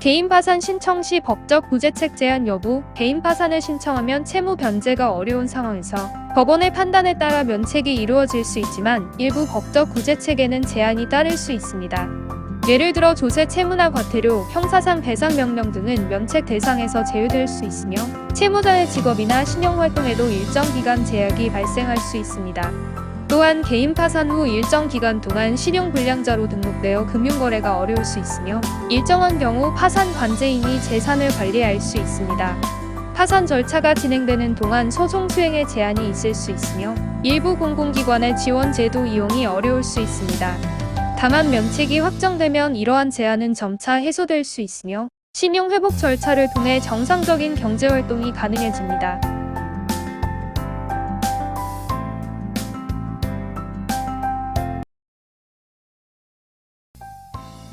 개인 파산 신청 시 법적 구제책 제한 여부, 개인 파산을 신청하면 채무 변제가 어려운 상황에서 법원의 판단에 따라 면책이 이루어질 수 있지만 일부 법적 구제책에는 제한이 따를 수 있습니다. 예를 들어 조세 채무나 과태료, 형사상 배상 명령 등은 면책 대상에서 제외될 수 있으며 채무자의 직업이나 신용 활동에도 일정 기간 제약이 발생할 수 있습니다. 또한 개인 파산 후 일정 기간 동안 신용불량자로 등록되어 금융거래가 어려울 수 있으며 일정한 경우 파산 관제인이 재산을 관리할 수 있습니다. 파산 절차가 진행되는 동안 소송 수행에 제한이 있을 수 있으며 일부 공공기관의 지원 제도 이용이 어려울 수 있습니다. 다만 면책이 확정되면 이러한 제한은 점차 해소될 수 있으며 신용 회복 절차를 통해 정상적인 경제 활동이 가능해집니다.